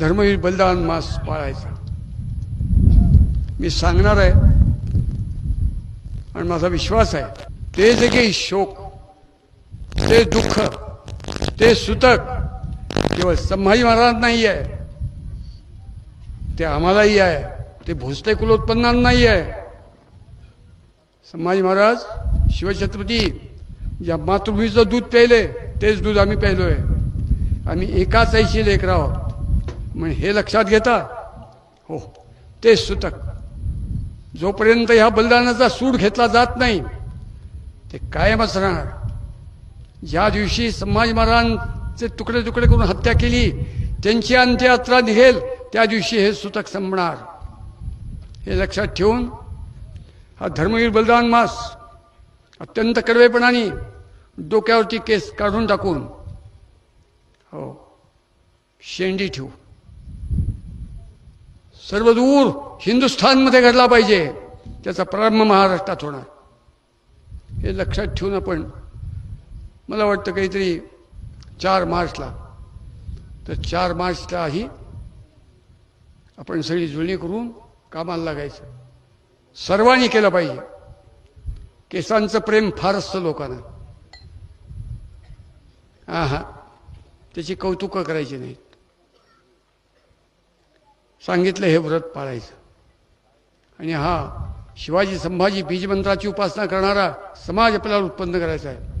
धर्मवीर बलिदान मास पाळायचा. मी सांगणार आहे आणि माझा विश्वास आहे ते जे काही शोक ते दुःख ते सुतक केवळ संभाजी महाराज नाही आहे ते आम्हालाही आहे ते भोसले कुलोत्पन्नांनाही आहे. संभाजी महाराज शिवछत्रपती ज्या मातृभूमीचं दूध प्यायले तेच दूध आम्ही प्यायलोय. आम्ही एकाच ऐशी लेकर आहोत. म्हणजे हे लक्षात घेता? हो तेच सुतक. जोपर्यंत ह्या बलिदानाचा सूड घेतला जात नाही ते कायमच राहणार. ज्या दिवशी संभाजी महाराजांचे तुकडे तुकडे करून हत्या केली त्यांची अंत्ययात्रा निघेल त्या दिवशी हे सुतक संपणार. हे लक्षात ठेवून हा धर्मवीर बलिदान मास अत्यंत कडवेपणाने डोक्यावरती केस काढून टाकून हो शेंडी ठेवू. सर्व दूर हिंदुस्थानमध्ये घडला पाहिजे. त्याचा प्रारंभ महाराष्ट्रात होणार. हे लक्षात ठेवून आपण मला वाटतं काहीतरी चार मार्चला तर चार मार्चलाही आपण सगळी जुळणी करून कामाला लागायचं. सर्वांनी केलं पाहिजे. केसांचं प्रेम फार असतं लोकांना. हा हा त्याची कौतुकं करायची नाहीत. सांगितलं हे व्रत पाळायचं. आणि हा शिवाजी संभाजी बीजमंत्राची उपासना करणारा समाज आपल्याला उत्पन्न करायचा आहे.